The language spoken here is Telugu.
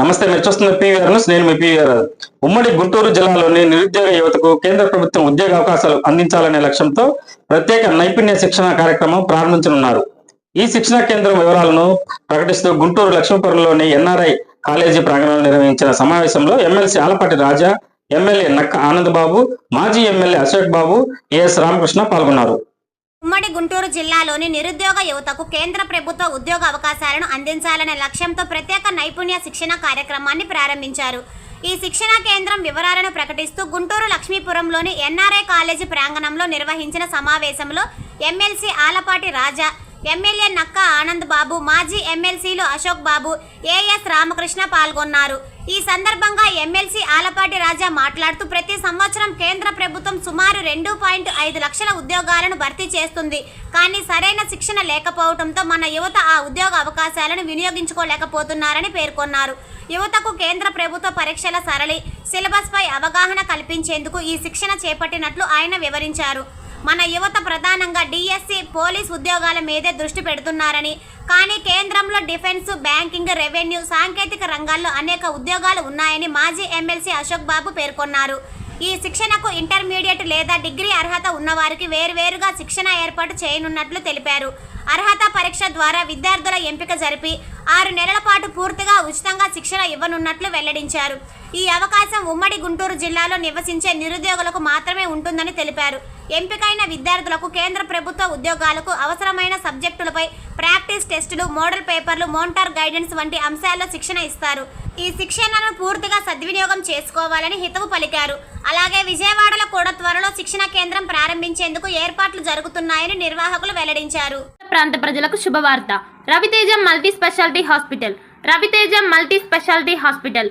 నమస్తే మీరు చూస్తున్న పీవీఆర్ న్యూస్ నేను మీ పీవీఆర్ ఉమ్మడి గుంటూరు జిల్లాలోని నిరుద్యోగ యువతకు కేంద్ర ప్రభుత్వం ఉద్యోగ అవకాశాలు అందించాలనే లక్ష్యంతో ప్రత్యేక నైపుణ్య శిక్షణ కార్యక్రమం ప్రారంభించనున్నారు. ఈ శిక్షణ కేంద్రం వివరాలను ప్రకటిస్తూ గుంటూరు లక్ష్మీపురంలోని ఎన్ఆర్ఐ కాలేజీ ప్రాంగణంలో నిర్వహించిన సమావేశంలో ఎమ్మెల్సీ ఆలపాటి రాజా ఎమ్మెల్యే నక్క ఆనందబాబు మాజీ ఎమ్మెల్యే అశోక్ బాబు ఏఎస్ రామకృష్ణ పాల్గొన్నారు. ఉమ్మడి గుంటూరు జిల్లాలోని నిరుద్యోగ యువతకు కేంద్ర ప్రభుత్వ ఉద్యోగ అవకాశాలను అందించాలనే లక్ష్యంతో ప్రత్యేక నైపుణ్య శిక్షణ కార్యక్రమాన్ని ప్రారంభించారు. ఈ శిక్షణ కేంద్రం వివరాలను ప్రకటిస్తూ గుంటూరు లక్ష్మీపురంలోని ఎన్ఆర్ఐ కాలేజీ ప్రాంగణంలో నిర్వహించిన సమావేశంలో ఎమ్మెల్సీ ఆలపాటి రాజా ఎమ్మెల్యే నక్క ఆనంద్ బాబు మాజీ ఎమ్మెల్సీలు అశోక్ బాబు ఏఎస్ రామకృష్ణ పాల్గొన్నారు. ఈ సందర్భంగా ఎమ్మెల్సీ ఆలపాటి రాజా మాట్లాడుతూ ప్రతి సంవత్సరం కేంద్ర ప్రభుత్వం సుమారు రెండు పాయింట్ ఐదు లక్షల ఉద్యోగాలను భర్తీ చేస్తుంది. కానీ సరైన శిక్షణ లేకపోవడంతో మన యువత ఆ ఉద్యోగ అవకాశాలను వినియోగించుకోలేకపోతున్నారని పేర్కొన్నారు. యువతకు కేంద్ర ప్రభుత్వ పరీక్షల సరళి సిలబస్పై అవగాహన కల్పించేందుకు ఈ శిక్షణ చేపట్టినట్లు ఆయన వివరించారు. మన యువత ప్రధానంగా డిఎస్సి పోలీస్ ఉద్యోగాల మీదే దృష్టి పెడుతున్నారని. కానీ కేంద్రంలో డిఫెన్స్ బ్యాంకింగ్ రెవెన్యూ సాంకేతిక రంగాల్లో అనేక ఉద్యోగాలు ఉన్నాయని మాజీ ఎమ్మెల్సీ అశోక్ బాబు పేర్కొన్నారు. ఈ శిక్షణకు ఇంటర్మీడియట్ లేదా డిగ్రీ అర్హత ఉన్నవారికి వేరువేరుగా శిక్షణ ఏర్పాటు చేయనున్నట్లు తెలిపారు. అర్హత పరీక్ష ద్వారా విద్యార్థుల ఎంపిక జరిపి ఆరు నెలల పాటు పూర్తిగా ఉచితంగా శిక్షణ ఇవ్వనున్నట్లు వెల్లడించారు. ఈ అవకాశం ఉమ్మడి గుంటూరు జిల్లాలో నివసించే నిరుద్యోగులకు మాత్రమే ఉంటుందని తెలిపారు. ఎంపికైన విద్యార్థులకు కేంద్ర ప్రభుత్వ ఉద్యోగాలకు అవసరమైన సబ్జెక్టులపై ప్రాక్టీస్ టెస్టులు మోడల్ పేపర్లు మోంటార్ గైడెన్స్ వంటి అంశాల్లో శిక్షణ ఇస్తారు. ఈ శిక్షణను పూర్తిగా సద్వినియోగం చేసుకోవాలని హితవు పలికారు. అలాగే విజయవాడలో కూడా త్వరలో శిక్షణ కేంద్రం ప్రారంభించేందుకు ఏర్పాట్లు జరుగుతున్నాయని నిర్వాహకులు వెల్లడించారు. ప్రాంత ప్రజలకు శుభవార్త. Raviteja multi specialty hospital. Raviteja multi specialty hospital.